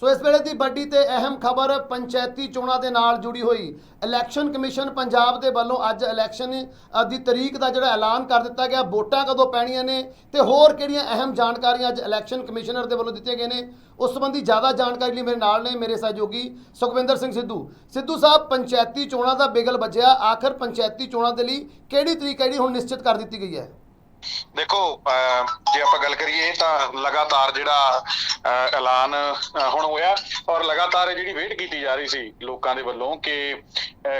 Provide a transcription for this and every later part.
ਸੋ ਇਸ ਵੇਲੇ ਦੀ ਵੱਡੀ ਤੇ ਅਹਿਮ ਖਬਰ ਪੰਚਾਇਤੀ ਚੋਣਾਂ ਦੇ ਨਾਲ ਜੁੜੀ ਹੋਈ ਇਲੈਕਸ਼ਨ ਕਮਿਸ਼ਨ ਪੰਜਾਬ ਦੇ ਵੱਲੋਂ ਅੱਜ ਇਲੈਕਸ਼ਨ ਦੀ ਤਰੀਕ ਦਾ ਜਿਹੜਾ ਐਲਾਨ ਕਰ ਦਿੱਤਾ ਗਿਆ। ਵੋਟਾਂ ਕਦੋਂ ਪੈਣੀਆਂ ਨੇ ਤੇ ਹੋਰ ਕਿਹੜੀਆਂ ਅਹਿਮ ਜਾਣਕਾਰੀਆਂ ਅੱਜ ਇਲੈਕਸ਼ਨ ਕਮਿਸ਼ਨਰ ਦੇ ਵੱਲੋਂ ਦਿੱਤੀਆਂ ਗਏ ਨੇ? ਉਸ ਸੰਬੰਧੀ ਜ਼ਿਆਦਾ ਜਾਣਕਾਰੀ ਲਈ ਮੇਰੇ ਨਾਲ ਨੇ ਮੇਰੇ ਸਹਿਯੋਗੀ ਸੁਖਵਿੰਦਰ ਸਿੰਘ ਸਿੱਧੂ। ਸਿੱਧੂ ਸਾਹਿਬ, ਪੰਚਾਇਤੀ ਚੋਣਾਂ ਦਾ ਬਿਗਲ ਵੱਜਿਆ। ਆਖਰ ਪੰਚਾਇਤੀ ਚੋਣਾਂ ਦੇ ਲਈ ਕਿਹੜੀ ਤਰੀਕ ਹੈ ਜਿਹੜੀ ਹੁਣ ਨਿਸ਼ਚਿਤ ਕਰ ਦਿੱਤੀ ਗਈ ਹੈ? ਦੇਖੋ ਅਹ, ਜੇ ਆਪਾਂ ਗੱਲ ਕਰੀਏ ਤਾਂ ਲਗਾਤਾਰ ਜਿਹੜਾ ਐਲਾਨ ਹੁਣ ਹੋਇਆ ਔਰ ਲਗਾਤਾਰ ਜਿਹੜੀ ਵੇਟ ਕੀਤੀ ਜਾ ਰਹੀ ਸੀ ਲੋਕਾਂ ਦੇ ਵੱਲੋਂ ਕਿ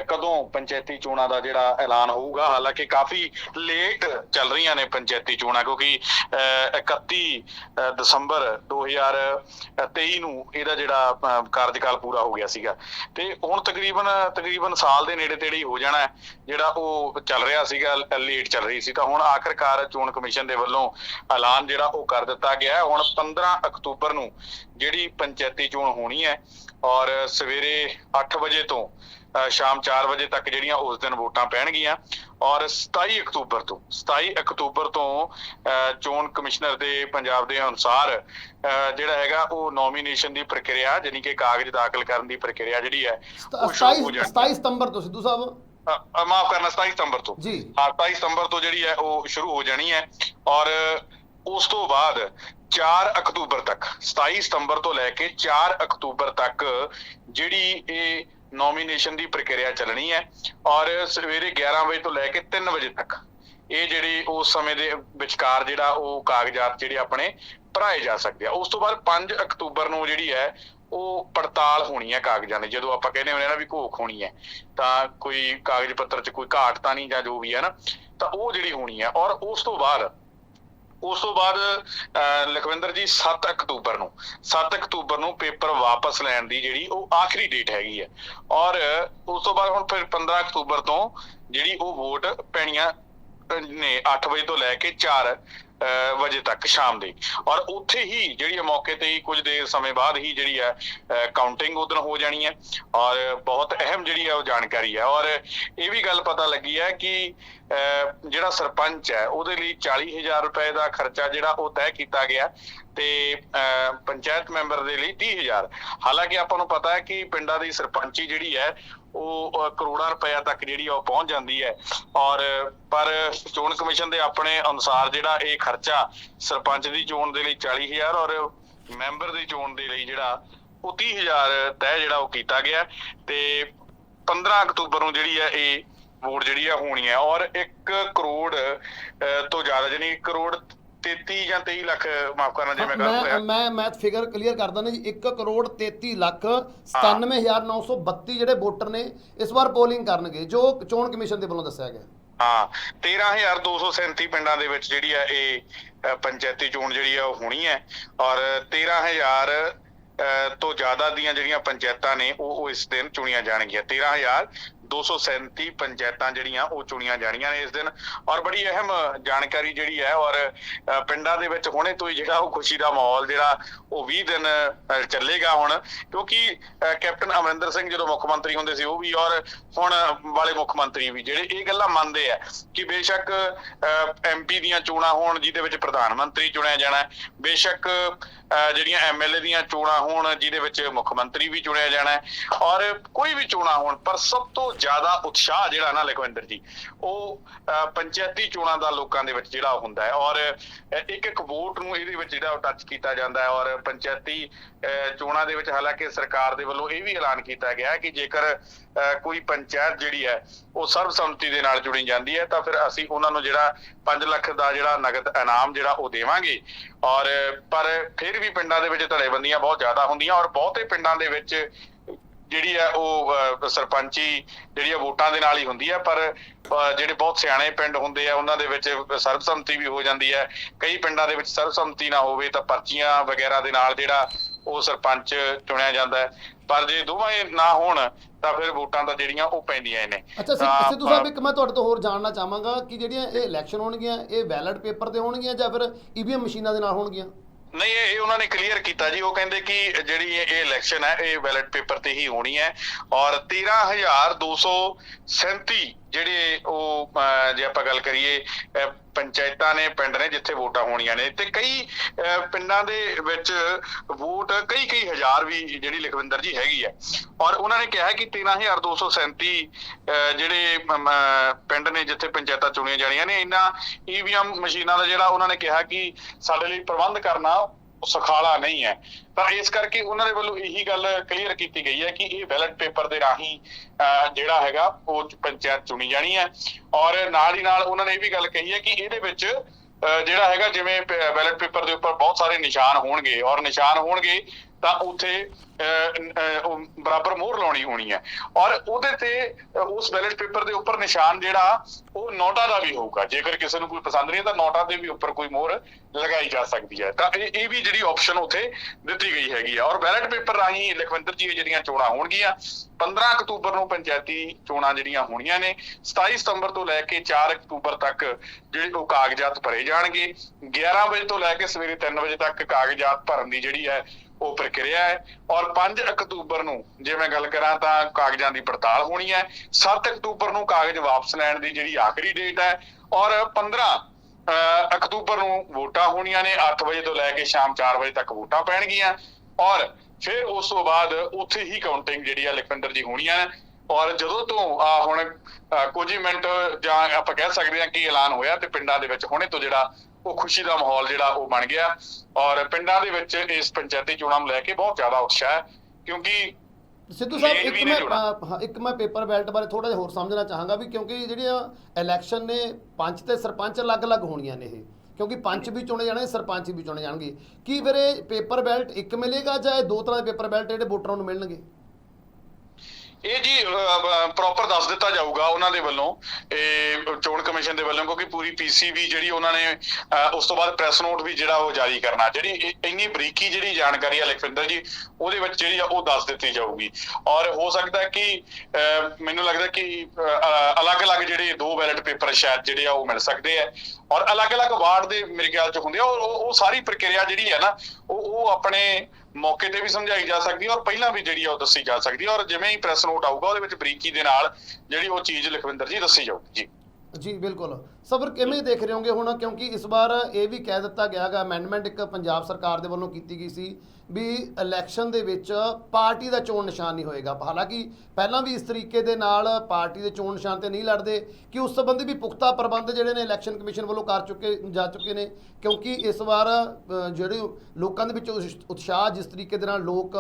ਕਦੋਂ ਪੰਚਾਇਤੀ ਚੋਣਾਂ ਦਾ ਜਿਹੜਾ ਐਲਾਨ ਹੋਊਗਾ ਹਾਲਾਂਕਿ ਕਾਫੀ ਲੇਟ ਚੱਲ ਰਹੀਆਂ ਨੇ ਪੰਚਾਇਤੀ ਚੋਣਾਂ ਕਿਉਂਕਿ ਅਹ, 31 ਅਹ, ਦਸੰਬਰ 2023 ਨੂੰ ਇਹਦਾ ਜਿਹੜਾ ਕਾਰਜਕਾਲ ਪੂਰਾ ਹੋ ਗਿਆ ਸੀਗਾ। ਤੇ ਹੁਣ ਤਕਰੀਬਨ ਤਕਰੀਬਨ ਸਾਲ ਦੇ ਨੇੜੇ ਤੇੜੇ ਹੀ ਹੋ ਜਾਣਾ ਜਿਹੜਾ ਉਹ ਚੱਲ ਰਿਹਾ ਸੀਗਾ ਲੇਟ ਚੱਲ ਰਹੀ ਸੀ। ਤਾਂ ਹੁਣ ਆਖਰਕਾਰ ਚੋਣ ਕਮਿਸ਼ਨ ਦੇ ਵੱਲੋਂ ਐਲਾਨ ਜਿਹੜਾ ਉਹ ਕਰ ਦਿੱਤਾ ਗਿਆ ਹੁਣ 15 ਅਕਤੂਬਰ ਨੂੰ ਜਿਹੜੀ ਪੰਚਾਇਤੀ ਚੋਣ ਹੋਣੀ ਹੈ ਔਰ ਸਵੇਰੇ 8 ਵਜੇ ਤੋਂ ਸ਼ਾਮ 4 ਵਜੇ ਤੱਕ ਜਿਹੜੀਆਂ ਉਸ ਦਿਨ ਵੋਟਾਂ ਪੈਣਗੀਆਂ ਔਰ 27 ਅਕਤੂਬਰ ਤੋਂ 27 ਅਕਤੂਬਰ ਤੋਂ ਚੋਣ ਕਮਿਸ਼ਨਰ ਦੇ ਪੰਜਾਬ ਦੇ ਅਨੁਸਾਰ ਜਿਹੜਾ ਹੈਗਾ ਉਹ ਨੋਮੀਨੇਸ਼ਨ ਦੀ ਪ੍ਰਕਿਰਿਆ ਜਾਨੀ ਕਿ ਕਾਗਜ਼ ਦਾਖਲ ਕਰਨ ਦੀ ਪ੍ਰਕਿਰਿਆ ਜਿਹੜੀ ਹੈ ਉਹ ਸ਼ੁਰੂ ਹੋ 27 ਜਾਣੀ 27 ਸਤੰਬਰ ਤੋਂ ਸਿੱਧੂ ਸਾਹਿਬ। ਮਾਫ ਕਰਨਾ 27 ਸਤੰਬਰ ਤੋਂ। ਜੀ। ਹਾਂ 27 ਸਤੰਬਰ ਤੋਂ ਜਿਹੜੀ ਹੈ ਉਹ ਸ਼ੁਰੂ ਹੋ ਜਾਣੀ ਹੈ ਔਰ ਉਸ ਤੋਂ ਬਾਅਦ 4 ਅਕਤੂਬਰ ਤੱਕ 27 ਸਤੰਬਰ ਤੋਂ ਲੈ ਕੇ 4 ਅਕਤੂਬਰ ਤੱਕ ਜਿਹੜੀ ਇਹ ਨੋਮੀਨੇਸ਼ਨ ਦੀ ਪ੍ਰਕਿਰਿਆ ਚੱਲਣੀ ਹੈ ਔਰ ਸਵੇਰੇ 11 ਵਜੇ ਤੋਂ ਲੈ ਕੇ 3 ਵਜੇ ਤੱਕ ਇਹ ਜਿਹੜੀ ਉਸ ਸਮੇਂ ਦੇ ਵਿਚਕਾਰ ਜਿਹੜਾ ਉਹ ਕਾਗਜ਼ਾਤ ਜਿਹੜੇ ਆਪਣੇ ਭਰਾਏ ਜਾ ਸਕਦੇ ਆ। ਉਸ ਤੋਂ ਬਾਅਦ 5 ਅਕਤੂਬਰ ਨੂੰ ਜਿਹੜੀ ਹੈ ਉਹ ਪੜਤਾਲ ਹੋਣੀ ਹੈ ਕਾਗਜ਼ਾਂ ਦੀ, ਜਦੋਂ ਆਪਾਂ ਕਹਿੰਦੇ ਹੁੰਦੇ ਨਾ ਵੀ ਘੋਖ ਹੋਣੀ ਹੈ ਤਾਂ ਕੋਈ ਕਾਗਜ਼ ਪੱਤਰ 'ਚ ਕੋਈ ਘਾਟ ਤਾਂ ਨਹੀਂ ਜਾਂ ਜੋ ਵੀ ਹੈ ਨਾ, ਤਾਂ ਉਹ ਜਿਹੜੀ ਹੋਣੀ ਹੈ ਔਰ ਉਸ ਤੋਂ ਬਾਅਦ, ਉਸ ਤੋਂ ਬਾਅਦ ਲਖਵਿੰਦਰ ਜੀ 7 ਅਕਤੂਬਰ ਨੂੰ 7 ਅਕਤੂਬਰ ਨੂੰ ਪੇਪਰ ਵਾਪਸ ਲੈਣ ਦੀ ਜਿਹੜੀ ਉਹ ਆਖਰੀ ਡੇਟ ਹੈਗੀ ਹੈ ਔਰ ਉਸ ਤੋਂ ਬਾਅਦ ਹੁਣ ਫਿਰ 15 ਅਕਤੂਬਰ ਤੋਂ ਜਿਹੜੀ ਉਹ ਵੋਟ ਪੈਣੀਆਂ ਨੇ 8 ਵਜੇ ਤੋਂ ਲੈ ਕੇ 4 ਵਜੇ ਤੱਕ ਸ਼ਾਮ ਦੇ। ਔਰ ਉੱਥੇ ਹੀ ਜਿਹੜੀ ਮੌਕੇ ਤੇ ਹੀ ਕੁਝ ਦੇਰ ਸਮੇਂ ਬਾਅਦ ਹੀ ਜਿਹੜੀ ਹੈ ਕਾਊਂਟਿੰਗ ਉਦੋਂ ਹੋ ਜਾਣੀ ਹੈ। ਔਰ ਬਹੁਤ ਅਹਿਮ ਜਿਹੜੀ ਹੈ ਉਹ ਜਾਣਕਾਰੀ ਹੈ। ਔਰ ਇਹ ਵੀ ਗੱਲ ਪਤਾ ਲੱਗੀ ਹੈ ਕਿ ਅਹ, ਜਿਹੜਾ ਸਰਪੰਚ ਹੈ ਉਹਦੇ ਲਈ 40000 ਰੁਪਏ ਦਾ ਖਰਚਾ ਜਿਹੜਾ ਉਹ ਤੈਅ ਕੀਤਾ ਗਿਆ ਤੇ ਅਹ, ਪੰਚਾਇਤ ਮੈਂਬਰ ਦੇ ਲਈ 30000 ਹਾਲਾਂਕਿ ਆਪਾਂ ਨੂੰ ਪਤਾ ਹੈ ਕਿ ਪਿੰਡਾਂ ਦੀ ਸਰਪੰਚੀ ਜਿਹੜੀ ਹੈ ਉਹ ਕਰੋੜਾਂ ਰੁਪਏ ਤੱਕ ਜਿਹੜੀ ਉਹ ਪਹੁੰਚ ਜਾਂਦੀ ਹੈ। ਔਰ, ਪਰ ਚੋਣ ਕਮਿਸ਼ਨ ਦੇ ਆਪਣੇ ਅਨੁਸਾਰ ਜਿਹੜਾ ਇਹ ਖਰਚਾ ਸਰਪੰਚ ਦੀ ਚੋਣ ਦੇ ਲਈ 40000 ਔਰ ਮੈਂਬਰ ਦੀ ਚੋਣ ਦੇ ਲਈ ਜਿਹੜਾ ਉਹ 30000 ਤੈਅ ਜਿਹੜਾ ਉਹ ਕੀਤਾ ਗਿਆ। ਤੇ 15 ਅਕਤੂਬਰ ਨੂੰ ਜਿਹੜੀ ਹੈ ਇਹ ਵੋਟ ਜਿਹੜੀ ਆ ਹੋਣੀ ਹੈ। ਔਰ 1 ਕਰੋੜ ਤੋਂ ਜ਼ਿਆਦਾ ਜਾਨੀ 1 ਕਰੋੜ 33 ਜਾਂ 23 ਲੱਖ ਮਾਫ ਕਰਨਾ ਜੇ ਮੈਂ ਗਲਤ ਮੈਂ ਹੋਇਆ। ਮੈਂ ਮੈਥ ਫਿਗਰ ਕਲੀਅਰ ਕਰ ਦਿੰਦਾ ਜੀ 1 ਕਰੋੜ 33 ਲੱਖ 97932 ਜਿਹੜੇ ਵੋਟਰ ਨੇ ਇਸ ਵਾਰ ਪੋਲਿੰਗ ਕਰਨਗੇ ਜੋ ਚੋਣ ਕਮਿਸ਼ਨ ਦੇ ਵੱਲੋਂ ਦੱਸਿਆ ਗਿਆ। ਹਾਂ 13237 ਪਿੰਡਾਂ ਦੇ ਵਿੱਚ ਜਿਹੜੀ ਆ ਇਹ ਅ, ਪੰਚਾਇਤੀ ਚੋਣ ਜਿਹੜੀ ਆ ਉਹ ਹੋਣੀ ਹੈ ਔਰ 13000 ਅ, ਤੋਂ ਜ਼ਿਆਦਾ ਦੀਆਂ ਜਿਹੜੀਆਂ ਪੰਚਾਇਤਾਂ ਨੇ ਉਹ ਉਹ ਇਸ ਦਿਨ ਚੁਣੀਆਂ ਜਾਣਗੀਆਂ। 13237 ਪੰਚਾਇਤਾਂ ਜਿਹੜੀਆਂ ਉਹ ਚੁਣੀਆਂ ਜਾਣੀਆਂ ਨੇ ਇਸ ਦਿਨ ਔਰ ਬੜੀ ਅਹਿਮ ਜਾਣਕਾਰੀ ਜਿਹੜੀ ਹੈ ਔਰ ਪਿੰਡਾਂ ਦੇ ਵਿੱਚ ਹੁਣੇ ਤੋਂ ਹੀ ਜਿਹੜਾ ਉਹ ਖੁਸ਼ੀ ਦਾ ਮਾਹੌਲ ਜਿਹੜਾ ਉਹ 20 ਦਿਨ ਚੱਲੇਗਾ ਹੁਣ ਕਿਉਂਕਿ ਕੈਪਟਨ ਅਮਰਿੰਦਰ ਸਿੰਘ ਜਦੋਂ ਮੁੱਖ ਮੰਤਰੀ ਹੁੰਦੇ ਸੀ ਉਹ ਵੀ ਔਰ ਹੁਣ ਵਾਲੇ ਮੁੱਖ ਮੰਤਰੀ ਵੀ ਜਿਹੜੇ ਇਹ ਗੱਲਾਂ ਮੰਨਦੇ ਆ ਕਿ ਬੇਸ਼ੱਕ ਐਮਪੀ ਦੀਆਂ ਚੋਣਾਂ ਹੋਣ ਜਿਹਦੇ ਵਿੱਚ ਪ੍ਰਧਾਨ ਮੰਤਰੀ ਚੁਣਿਆ ਜਾਣਾ ਬੇਸ਼ੱਕ ਅ, ਜਿਹੜੀਆਂ ਐਮਐਲਏ ਦੀਆਂ ਚੋਣਾਂ ਹੋਣ ਜਿਹਦੇ ਵਿੱਚ ਮੁੱਖ ਮੰਤਰੀ ਵੀ ਚੁਣਿਆ ਜਾਣਾ ਔਰ ਕੋਈ ਵੀ ਚੋਣਾਂ ਹੋਣ ਪਰ ਸਭ ਤੋਂ ਜ਼ਿਆਦਾ ਉਤਸ਼ਾਹ ਜਿਹੜਾ ਨਾ ਲਖਵਿੰਦਰ ਜੀ, ਉਹ ਪੰਚਾਇਤੀ ਚੋਣਾਂ ਦਾ ਲੋਕਾਂ ਦੇ ਵਿੱਚ ਜਿਹੜਾ ਹੁੰਦਾ ਹੈ ਔਰ ਇੱਕ ਇੱਕ ਵੋਟ ਨੂੰ ਇਹਦੇ ਵਿੱਚ ਜਿਹੜਾ ਟੱਚ ਕੀਤਾ ਜਾਂਦਾ ਹੈ ਔਰ ਪੰਚਾਇਤੀ ਚੋਣਾਂ ਦੇ ਵਿੱਚ ਹਾਲਾਂਕਿ ਸਰਕਾਰ ਦੇ ਵੱਲੋਂ ਇਹ ਵੀ ਐਲਾਨ ਕੀਤਾ ਗਿਆ ਹੈ ਕਿ ਜੇਕਰ ਕੋਈ ਪੰਚਾਇਤ ਜਿਹੜੀ ਹੈ ਉਹ ਸਰਬਸੰਮਤੀ ਦੇ ਨਾਲ ਚੁਣੀ ਜਾਂਦੀ ਹੈ ਤਾਂ ਫਿਰ ਅਸੀਂ ਉਹਨਾਂ ਨੂੰ ਜਿਹੜਾ 5 ਲੱਖ ਦਾ ਜਿਹੜਾ ਨਗਦ ਇਨਾਮ ਜਿਹੜਾ ਉਹ ਦੇਵਾਂਗੇ ਔਰ, ਪਰ ਫਿਰ ਵੀ ਪਿੰਡਾਂ ਦੇ ਵਿੱਚ ਧੜੇਬੰਦੀਆਂ ਬਹੁਤ ਜ਼ਿਆਦਾ ਹੁੰਦੀਆਂ ਔਰ ਬਹੁਤੇ ਪਿੰਡਾਂ ਦੇ ਵਿੱਚ ਜਿਹੜੀ ਹੈ ਉਹ ਸਰਪੰਚੀ ਜਿਹੜੀ ਹੈ ਵੋਟਾਂ ਦੇ ਨਾਲ ਹੀ ਹੁੰਦੀ ਹੈ ਪਰ ਜਿਹੜੇ ਬਹੁਤ ਸਿਆਣੇ ਪਿੰਡ ਹੁੰਦੇ ਆ ਉਹਨਾਂ ਦੇ ਵਿੱਚ ਸਰਬਸੰਮਤੀ ਵੀ ਹੋ ਜਾਂਦੀ ਹੈ ਕਈ ਪਿੰਡਾਂ ਦੇ ਵਿੱਚ ਸਰਬਸੰਮਤੀ ਨਾ ਹੋਵੇ ਤਾਂ ਪਰਚੀਆਂ ਵਗੈਰਾ ਦੇ ਨਾਲ ਜਿਹੜਾ ਉਹ ਸਰਪੰਚ ਚੁਣਿਆ ਜਾਂਦਾ ਹੈ। ਪਰ ਜੇ ਦੋਵੇਂ ਨਾ ਹੋਣ ਤਾਂ ਫਿਰ ਵੋਟਾਂ ਤਾਂ ਜਿਹੜੀਆਂ ਉਹ ਪੈਂਦੀਆਂ ਨੇ। ਅੱਛਾ ਸਿੱਧੂ ਸਾਹਿਬ ਇੱਕ ਮੈਂ ਤੁਹਾਡੇ ਤੋਂ ਹੋਰ ਜਾਣਨਾ ਚਾਹਾਂਗਾ ਕਿ ਜਿਹੜੀਆਂ ਇਹ ਇਲੈਕਸ਼ਨ ਹੋਣਗੀਆਂ ਇਹ ਬੈਲਟ ਪੇਪਰ ਤੇ ਹੋਣਗੀਆਂ ਜਾਂ ਫਿਰ ਈਵੀਐਮ ਮਸ਼ੀਨਾਂ ਦੇ ਨਾਲ ਹੋਣਗੀਆਂ? ਨਹੀਂ, ਇਹ ਉਹਨਾਂ ਨੇ ਕਲੀਅਰ ਕੀਤਾ ਜੀ। ਉਹ ਕਹਿੰਦੇ ਕਿ ਜਿਹੜੀ ਇਹ ਇਲੈਕਸ਼ਨ ਹੈ, ਇਹ ਬੈਲਟ ਪੇਪਰ ਤੇ ਹੀ ਹੋਣੀ ਹੈ। ਔਰ 13237 ਜਿਹੜੇ ਉਹ ਜੇ ਆਪਾਂ ਗੱਲ ਕਰੀਏ ਪੰਚਾਇਤਾਂ ਨੇ ਪਿੰਡ ਨੇ ਜਿੱਥੇ ਵੋਟਾਂ ਹੋਣੀਆਂ ਨੇ ਤੇ ਕਈ ਪਿੰਡਾਂ ਦੇ ਵਿੱਚ ਵੋਟ ਕਈ ਕਈ ਹਜ਼ਾਰ ਵੀ ਜਿਹੜੀ ਲਖਵਿੰਦਰ ਜੀ ਹੈਗੀ ਹੈ ਔਰ ਉਹਨਾਂ ਨੇ ਕਿਹਾ ਕਿ 13237 ਅਹ, ਜਿਹੜੇ ਅਹ, ਪਿੰਡ ਨੇ ਜਿੱਥੇ ਪੰਚਾਇਤਾਂ ਚੁਣੀਆਂ ਜਾਣੀਆਂ ਨੇ ਇਹਨਾਂ ਈਵੀਐਮ ਮਸ਼ੀਨਾਂ ਦਾ ਜਿਹੜਾ ਉਹਨਾਂ ਨੇ ਕਿਹਾ ਕਿ ਸਾਡੇ ਲਈ ਪ੍ਰਬੰਧ ਕਰਨਾ ਉਹ ਸੁਖਾਲਾ ਨਹੀਂ ਹੈ। ਤਾਂ ਇਸ ਕਰਕੇ ਉਹਨਾਂ ਦੇ ਵੱਲੋਂ ਇਹੀ ਗੱਲ ਕਲੀਅਰ ਕੀਤੀ ਗਈ ਹੈ ਕਿ ਇਹ ਬੈਲਟ ਪੇਪਰ ਦੇ ਰਾਹੀਂ ਅਹ, ਜਿਹੜਾ ਹੈਗਾ ਉਹ ਪੰਚਾਇਤ ਚੁਣੀ ਜਾਣੀ ਹੈ। ਔਰ ਨਾਲ ਹੀ ਨਾਲ ਉਹਨਾਂ ਨੇ ਇਹ ਵੀ ਗੱਲ ਕਹੀ ਹੈ ਕਿ ਇਹਦੇ ਵਿੱਚ ਅਹ, ਜਿਹੜਾ ਹੈਗਾ ਜਿਵੇਂ ਬੈਲਟ ਪੇਪਰ ਦੇ ਉੱਪਰ ਬਹੁਤ ਸਾਰੇ ਨਿਸ਼ਾਨ ਹੋਣਗੇ। ਔਰ ਨਿਸ਼ਾਨ ਹੋਣਗੇ ਤਾਂ ਉੱਥੇ ਅਹ, ਬਰਾਬਰ ਮੋਹਰ ਲਾਉਣੀ ਹੋਣੀ ਹੈ। ਔਰ ਉਹਦੇ ਤੇ ਉਸ ਬੈਲਟ ਪੇਪਰ ਦੇ ਉੱਪਰ ਨਿਸ਼ਾਨ ਜਿਹੜਾ ਉਹ ਨੋਟਾ ਦਾ ਵੀ ਹੋਊਗਾ। ਜੇਕਰ ਕਿਸੇ ਨੂੰ ਕੋਈ ਪਸੰਦ ਨਹੀਂ ਹੈ ਤਾਂ ਨੋਟਾ ਦੇ ਵੀ ਉੱਪਰ ਕੋਈ ਮੋਹਰ ਲਗਾਈ ਜਾ ਸਕਦੀ ਹੈ। ਤਾਂ ਇਹ ਇਹ ਵੀ ਜਿਹੜੀ ਆਪਸ਼ਨ ਉੱਥੇ ਦਿੱਤੀ ਗਈ ਹੈਗੀ ਆ। ਔਰ ਬੈਲਟ ਪੇਪਰ ਰਾਹੀਂ ਲਖਵਿੰਦਰ ਜੀ ਜਿਹੜੀਆਂ ਚੋਣਾਂ ਹੋਣਗੀਆਂ 15 ਅਕਤੂਬਰ ਨੂੰ ਪੰਚਾਇਤੀ ਚੋਣਾਂ ਜਿਹੜੀਆਂ ਹੋਣੀਆਂ ਨੇ 27 ਸਤੰਬਰ ਤੋਂ ਲੈ ਕੇ 4 ਅਕਤੂਬਰ ਤੱਕ ਜਿਹੜੇ ਉਹ ਕਾਗਜ਼ਾਤ ਭਰੇ ਜਾਣਗੇ। 11 ਵਜੇ ਤੋਂ ਲੈ ਕੇ ਸਵੇਰੇ 3 ਵਜੇ ਤੱਕ ਕਾਗਜ਼ਾਤ ਭਰਨ ਦੀ ਜਿਹੜੀ ਹੈ ਉਹ ਪ੍ਰਕਿਰਿਆ ਹੈ। ਔਰ 5 ਅਕਤੂਬਰ ਨੂੰ ਜੇ ਮੈਂ ਗੱਲ ਕਰਾਂ ਤਾਂ ਕਾਗਜ਼ਾਂ ਦੀ ਪੜਤਾਲ ਹੋਣੀ ਹੈ। 7 ਅਕਤੂਬਰ ਨੂੰ ਕਾਗਜ਼ ਵਾਪਸ ਲੈਣ ਦੀ ਜਿਹੜੀ ਆਖਰੀ ਡੇਟ ਹੈ। ਔਰ 15 ਅਕਤੂਬਰ ਨੂੰ ਵੋਟਾਂ ਹੋਣੀਆਂ ਨੇ। 8 ਵਜੇ ਤੋਂ ਲੈ ਕੇ ਸ਼ਾਮ 4 ਵਜੇ ਤੱਕ ਵੋਟਾਂ ਪੈਣਗੀਆਂ। ਔਰ ਫਿਰ ਉਸ ਤੋਂ ਬਾਅਦ ਉੱਥੇ ਹੀ ਕਾਊਂਟਿੰਗ ਜਿਹੜੀ ਆ ਲਖਵਿੰਦਰ ਜੀ ਹੋਣੀ ਨੇ। ਔਰ ਜਦੋਂ ਤੋਂ ਆ ਹੁਣ ਅਹ, ਕੁਝ ਮਿੰਟ ਜਾਂ ਆਪਾਂ ਕਹਿ ਸਕਦੇ ਹਾਂ ਕਿ ਐਲਾਨ ਹੋਇਆ ਤੇ ਪਿੰਡਾਂ ਦੇ ਵਿੱਚ ਹੁਣੇ ਤੋਂ ਜਿਹੜਾ ਉਹ ਖੁਸ਼ੀ ਦਾ ਮਾਹੌਲ ਜਿਹੜਾ ਉਹ ਬਣ ਗਿਆ। ਔਰ ਪਿੰਡਾਂ ਦੇ ਵਿੱਚ ਇਸ ਪੰਚਾਇਤੀ ਚੋਣਾਂ ਨੂੰ ਲੈ ਕੇ ਬਹੁਤ ਜ਼ਿਆਦਾ ਉਤਸ਼ਾਹ ਹੈ ਕਿਉਂਕਿ ਸਿੱਧੂ ਸਾਹਿਬ ਇੱਕ ਮੈਂ ਇੱਕ ਮੈਂ ਪੇਪਰ ਬੈਲਟ ਬਾਰੇ ਥੋੜਾ ਜਿਹਾ ਹੋਰ ਸਮਝਣਾ ਚਾਹਾਂਗਾ ਵੀ ਕਿਉਂਕਿ ਜਿਹੜੀਆਂ ਇਲੈਕਸ਼ਨ ਨੇ ਪੰਚ ਤੇ ਸਰਪੰਚ ਅਲੱਗ-ਅਲੱਗ ਹੋਣੀਆਂ ਨੇ ਇਹ। ਕਿਉਂਕਿ ਪੰਚ ਵੀ ਚੁਣੇ ਜਾਣੇ ਸਰਪੰਚ ਵੀ ਚੁਣੇ ਜਾਣਗੇ। ਕੀ ਫਿਰ ਇਹ ਪੇਪਰ ਬੈਲਟ ਇੱਕ ਮਿਲੇਗਾ ਜਾਂ ਇਹ ਦੋ ਤਰ੍ਹਾਂ ਦੇ ਪੇਪਰ ਬੈਲਟ ਜਿਹੜੇ ਵੋਟਰਾਂ ਨੂੰ ਮਿਲਣਗੇ? ਇਹ ਜੀ ਪ੍ਰੋਪਰ ਦੱਸ ਦਿੱਤਾ ਜਾਊਗਾ ਉਹਨਾਂ ਦੇ ਵੱਲੋਂ, ਇਹ, ਚੋਣ ਕਮਿਸ਼ਨ ਦੇ ਵੱਲੋਂ, ਕਿਉਂਕਿ ਪੂਰੀ ਪੀਸੀਬੀ ਜਿਹੜੀ ਉਹਨਾਂ ਨੇ ਉਸ ਤੋਂ ਬਾਅਦ ਪ੍ਰੈਸ ਨੋਟ ਵੀ ਜਿਹੜਾ ਉਹ ਜਾਰੀ ਕਰਨਾ, ਜਿਹੜੀ ਇੰਨੀ ਬਰੀਕੀ ਜਿਹੜੀ ਜਾਣਕਾਰੀ ਹੈ ਲਖਵਿੰਦਰ ਜੀ, ਉਹਦੇ ਵਿੱਚ ਜਿਹੜੀ ਆ ਉਹ ਦੱਸ ਦਿੱਤੀ ਜਾਊਗੀ। ਔਰ ਹੋ ਸਕਦਾ ਕਿ ਮੈਨੂੰ ਲੱਗਦਾ ਕਿ ਅਲੱਗ-ਅਲੱਗ ਜਿਹੜੇ ਦੋ ਬੈਲਟ ਪੇਪਰ ਸ਼ਾਇਦ ਜਿਹੜੇ ਆ ਉਹ ਮਿਲ ਸਕਦੇ ਆ। ਔਰ ਅਲੱਗ-ਅਲੱਗ ਵਾਰਡ ਦੇ ਮੇਰੇ ਖਿਆਲ ਚ ਹੁੰਦੇ ਆ ਔਰ ਉਹ ਸਾਰੀ ਪ੍ਰਕਿਰਿਆ ਜਿਹੜੀ ਹੈ ਨਾ, ਉਹ ਉਹ ਆਪਣੇ ਮੌਕੇ ਤੇ ਵੀ ਸਮਝਾਈ ਜਾ ਸਕਦੀ ਹੈ ਔਰ ਪਹਿਲਾਂ ਵੀ ਜਿਹੜੀ ਆ ਉਹ ਦੱਸੀ ਜਾ ਸਕਦੀ ਹੈ ਔਰ ਜਿਵੇਂ ਹੀ ਪ੍ਰੈਸ ਨੋਟ ਆਊਗਾ, ਉਹਦੇ ਵਿੱਚ ਬਰੀਕੀ ਦੇ ਨਾਲ ਜਿਹੜੀ ਉਹ ਚੀਜ਼ ਲਖਵਿੰਦਰ ਜੀ ਦੱਸੀ ਜਾਊਗੀ। ਜੀ। ਜੀ, ਬਿਲਕੁਲ। ਸਬਰ ਕਿਵੇਂ ਦੇਖ ਰਹੇ ਹੋਗੇ ਹੁਣ? ਕਿਉਂਕਿ ਇਸ ਵਾਰ ਇਹ ਵੀ ਕਹਿ ਦਿੱਤਾ ਗਿਆਗਾ ਅਮੈਂਡਮੈਂਟ ਇੱਕ ਪੰਜਾਬ ਸਰਕਾਰ ਦੇ ਵੱਲੋਂ ਕੀਤੀ ਗਈ ਸੀ। ਵੀ ਇਲੈਕਸ਼ਨ ਦੇ ਵਿੱਚ ਪਾਰਟੀ ਦਾ ਚੋਣ ਨਿਸ਼ਾਨ ਨਹੀਂ ਹੋਏਗਾ। ਹਾਲਾਂਕਿ ਪਹਿਲਾਂ ਵੀ ਇਸ ਤਰੀਕੇ ਦੇ ਨਾਲ ਪਾਰਟੀ ਦੇ ਚੋਣ ਨਿਸ਼ਾਨ ਤੇ ਨਹੀਂ ਲੜਦੇ, ਕਿ ਉਸ ਸੰਬੰਧੀ ਵੀ ਪੁਖਤਾ ਪ੍ਰਬੰਧ ਜਿਹੜੇ ਨੇ ਇਲੈਕਸ਼ਨ ਕਮਿਸ਼ਨ ਵੱਲੋਂ ਕਰ ਚੁੱਕੇ, ਜਾ ਚੁੱਕੇ ਨੇ, ਕਿਉਂਕਿ ਇਸ ਵਾਰ ਜਿਹੜੇ ਲੋਕਾਂ ਦੇ ਵਿੱਚ ਉਸ- ਉਤਸ਼ਾਹ ਜਿਸ ਤਰੀਕੇ ਦੇ ਨਾਲ ਲੋਕ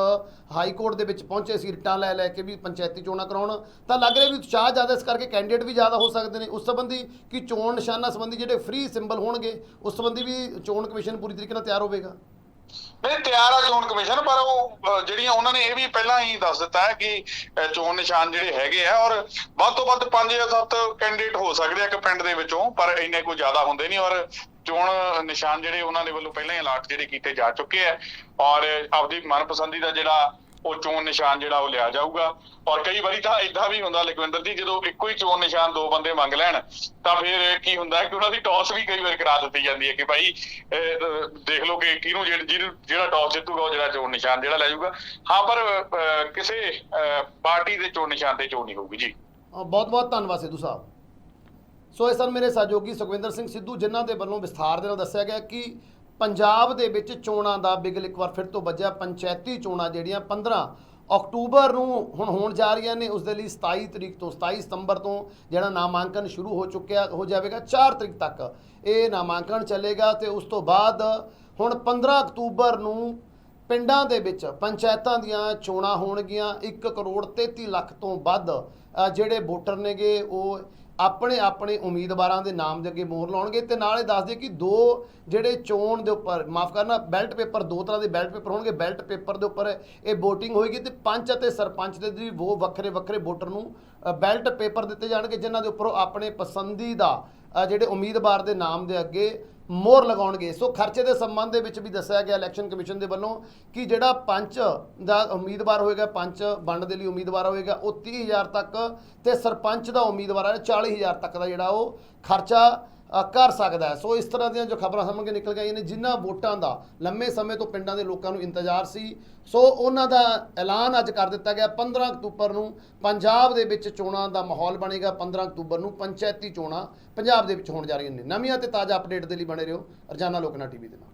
ਹਾਈ ਕੋਰਟ ਦੇ ਵਿੱਚ ਪਹੁੰਚੇ ਸੀ, ਰਿਟਾਂ ਲੈ ਲੈ ਕੇ ਵੀ ਪੰਚਾਇਤੀ ਚੋਣਾਂ ਕਰਾਉਣ, ਤਾਂ ਲੱਗ ਰਿਹਾ ਵੀ ਉਤਸ਼ਾਹ ਜ਼ਿਆਦਾ, ਇਸ ਕਰਕੇ ਕੈਂਡੀਡੇਟ ਵੀ ਜ਼ਿਆਦਾ ਹੋ ਸਕਦੇ ਨੇ। ਉਸ ਸੰਬੰਧੀ ਕਿ ਚੋਣ ਨਿਸ਼ਾਨਾਂ ਸੰਬੰਧੀ ਜਿਹੜੇ ਫ੍ਰੀ ਸਿੰਬਲ ਹੋਣਗੇ, ਉਸ ਸੰਬੰਧੀ ਵੀ ਚੋਣ ਕਮਿਸ਼ਨ ਪੂਰੀ ਤਰੀਕੇ ਨਾਲ ਤਿਆਰ ਹੋਵੇਗਾ। ਨਹੀਂ, ਤਿਆਰ ਆ ਚੋਣ ਕਮਿਸ਼ਨ, ਪਰ ਉਹ ਜਿਹੜੀਆਂ ਉਹਨਾਂ ਨੇ ਇਹ ਵੀ ਪਹਿਲਾਂ ਹੀ ਦੱਸ ਦਿੱਤਾ ਹੈ ਕਿ ਚੋਣ ਨਿਸ਼ਾਨ ਜਿਹੜੇ ਹੈਗੇ ਆ, ਔਰ ਵੱਧ ਤੋਂ ਵੱਧ 5 ਜਾਂ 7 ਕੈਂਡੀਡੇਟ ਹੋ ਸਕਦੇ ਆ ਇੱਕ ਪਿੰਡ ਦੇ ਵਿੱਚੋਂ, ਪਰ ਇੰਨੇ ਕੋਈ ਜ਼ਿਆਦਾ ਹੁੰਦੇ ਨਹੀਂ, ਔਰ ਚੋਣ ਨਿਸ਼ਾਨ ਜਿਹੜੇ ਉਹਨਾਂ ਦੇ ਵੱਲੋਂ ਪਹਿਲਾਂ ਹੀ ਅਲਾਟ ਜਿਹੜੇ ਕੀਤੇ ਜਾ ਚੁੱਕੇ ਆ, ਔਰ ਆਪਦੀ ਮਨਪਸੰਦੀ ਦਾ ਜਿਹੜਾ ਉਹ ਚੋਣ ਨਿਸ਼ਾਨ ਜਿਹੜਾ ਉਹ ਲਿਆ ਜਾਊਗਾ। ਔਰ ਕਈ ਵਾਰੀ ਤਾਂ ਇਦਾਂ ਵੀ ਹੁੰਦਾ ਲਖਵਿੰਦਰ ਜੀ, ਜਦੋਂ ਇੱਕੋ ਹੀ ਚੋਣ ਨਿਸ਼ਾਨ ਦੋ ਬੰਦੇ ਮੰਗ ਲੈਣ, ਤਾਂ ਫਿਰ ਕੀ ਹੁੰਦਾ ਕਿ ਉਹਨਾਂ ਦੀ ਟੌਸ ਵੀ ਕਈ ਵਾਰ ਕਰਾ ਦਿੱਤੀ ਜਾਂਦੀ ਹੈ ਕਿ ਭਾਈ ਦੇਖ ਲਓ ਕਿ ਕਿਹਨੂੰ ਜਿਹੜਾ ਟੌਸ ਜਿੱਤੂਗਾ ਉਹ ਜਿਹੜਾ ਚੋਣ ਨਿਸ਼ਾਨ ਜਿਹੜਾ ਲੈ ਜਾਊਗਾ। ਹਾਂ, ਪਰ ਕਿਸੇ ਪਾਰਟੀ ਦੇ ਚੋਣ ਨਿਸ਼ਾਨ ਤੇ ਚੋਣ ਨਹੀਂ ਹੋਊਗੀ, ਜੀ। ਬਹੁਤ ਬਹੁਤ ਧੰਨਵਾਦ ਸਿੱਧੂ ਸਾਹਿਬ। ਸੋ ਇਸ ਸਨ ਮੇਰੇ ਸਹਿਯੋਗੀ ਸੁਖਵਿੰਦਰ ਸਿੰਘ ਸਿੱਧੂ, ਜਿਨ੍ਹਾਂ ਦੇ ਵੱਲੋਂ ਵਿਸਥਾਰ ਦੇ ਨਾਲ ਦੱਸਿਆ ਗਿਆ ਕਿ ਪੰਜਾਬ ਦੇ ਵਿੱਚ ਚੋਣਾਂ ਦਾ ਬਿਗਲ ਇੱਕ ਵਾਰ ਫਿਰ ਤੋਂ ਵੱਜਿਆ। ਪੰਚਾਇਤੀ ਚੋਣਾਂ ਜਿਹੜੀਆਂ 15 ਅਕਤੂਬਰ ਨੂੰ ਹੁਣ ਹੋਣ ਜਾ ਰਹੀਆਂ ਨੇ ਉਸ ਦੇ ਲਈ 27 ਤਰੀਕ ਤੋਂ 27 ਸਤੰਬਰ ਤੋਂ ਜਿਹੜਾ ਨਾਮਾਂਕਨ ਸ਼ੁਰੂ ਹੋ ਚੁੱਕਿਆ, ਹੋ ਜਾਵੇਗਾ 4 ਤਰੀਕ ਤੱਕ। ਇਹ ਨਾਮਾਂਕਨ ਚੱਲੇਗਾ ਤੇ ਉਸ ਤੋਂ ਬਾਅਦ ਹੁਣ 15 ਅਕਤੂਬਰ ਨੂੰ ਪਿੰਡਾਂ ਦੇ ਵਿੱਚ ਪੰਚਾਇਤਾਂ ਦੀਆਂ ਚੋਣਾਂ ਹੋਣਗੀਆਂ। 1 ਕਰੋੜ 33 ਲੱਖ ਤੋਂ ਵੱਧ ਜਿਹੜੇ ਵੋਟਰ ਨੇਗੇ, ਉਹ ਆਪਣੇ ਆਪਣੇ ਉਮੀਦਵਾਰਾਂ ਦੇ ਨਾਮ ਦੇ ਅੱਗੇ ਮੋਹਰ ਲਾਉਣਗੇ ਤੇ ਨਾਲ ਇਹ ਦੱਸ ਦਈਏ ਕਿ ਦੋ ਜਿਹੜੇ ਚੋਣ ਦੇ ਉੱਪਰ, ਮਾਫ ਕਰਨਾ, ਬੈਲਟ ਪੇਪਰ, ਦੋ ਤਰ੍ਹਾਂ ਦੇ ਬੈਲਟ ਪੇਪਰ ਹੋਣਗੇ। ਬੈਲਟ ਪੇਪਰ ਦੇ ਉੱਪਰ ਇਹ VOTING ਹੋਏਗੀ ਤੇ ਪੰਚ ਅਤੇ ਸਰਪੰਚ ਦੇ ਵੀ ਉਹ ਵੱਖਰੇ ਵੱਖਰੇ ਵੋਟਰ ਨੂੰ ਬੈਲਟ ਪੇਪਰ ਦਿੱਤੇ ਜਾਣਗੇ, ਜਿਨ੍ਹਾਂ ਦੇ ਉੱਪਰ ਉਹ ਆਪਣੇ ਪਸੰਦੀਦਾ ਜਿਹੜੇ ਉਮੀਦਵਾਰ ਦੇ ਨਾਮ ਦੇ ਅੱਗੇ ਮੋਹਰ ਲਗਾਉਣਗੇ। ਸੋ ਖਰਚੇ ਦੇ ਸੰਬੰਧ ਦੇ ਵਿੱਚ ਵੀ ਦੱਸਿਆ ਗਿਆ ਇਲੈਕਸ਼ਨ ਕਮਿਸ਼ਨ ਦੇ ਵੱਲੋਂ ਕਿ ਜਿਹੜਾ ਪੰਚ ਦਾ ਉਮੀਦਵਾਰ ਹੋਏਗਾ, ਪੰਚ ਵੰਡ ਦੇ ਲਈ ਉਮੀਦਵਾਰ ਹੋਏਗਾ, ਉਹ 30000 ਤੱਕ ਤੇ ਸਰਪੰਚ ਦਾ ਉਮੀਦਵਾਰ ਹੈ 40000 ਤੱਕ ਦਾ ਜਿਹੜਾ ਉਹ ਖਰਚਾ ਕਰ ਸਕਦਾ ਸੋ ਇਸ ਤਰ੍ਹਾਂ ਦੀਆਂ ਜੋ ਖਬਰਾਂ ਸਾਹਮਣੇ ਨਿਕਲ ਗਈਆਂ ਨੇ, ਜਿਨ੍ਹਾਂ ਵੋਟਾਂ ਦਾ ਲੰਮੇ ਸਮੇਂ ਤੋਂ ਪਿੰਡਾਂ ਦੇ ਲੋਕਾਂ ਨੂੰ ਇੰਤਜ਼ਾਰ ਸੀ, ਸੋ ਉਹਨਾਂ ਦਾ ਐਲਾਨ ਅੱਜ ਕਰ ਦਿੱਤਾ ਗਿਆ। 15 ਅਕਤੂਬਰ ਨੂੰ ਪੰਜਾਬ ਦੇ ਵਿੱਚ ਚੋਣਾਂ ਦਾ ਮਾਹੌਲ ਬਣੇਗਾ। 15 ਅਕਤੂਬਰ ਨੂੰ ਪੰਚਾਇਤੀ ਚੋਣਾਂ ਪੰਜਾਬ ਦੇ ਵਿੱਚ ਹੋਣ ਜਾ ਰਹੀਆਂ ਨੇ। ਨਵੀਆਂ ਤੇ ਤਾਜ਼ਾ ਅਪਡੇਟ ਦੇ ਲਈ ਬਣੇ ਰਹੋ ਰਜਾਨਾ ਲੋਕਨਾ ਟੀਵੀ ਦੇ ਨਾਲ।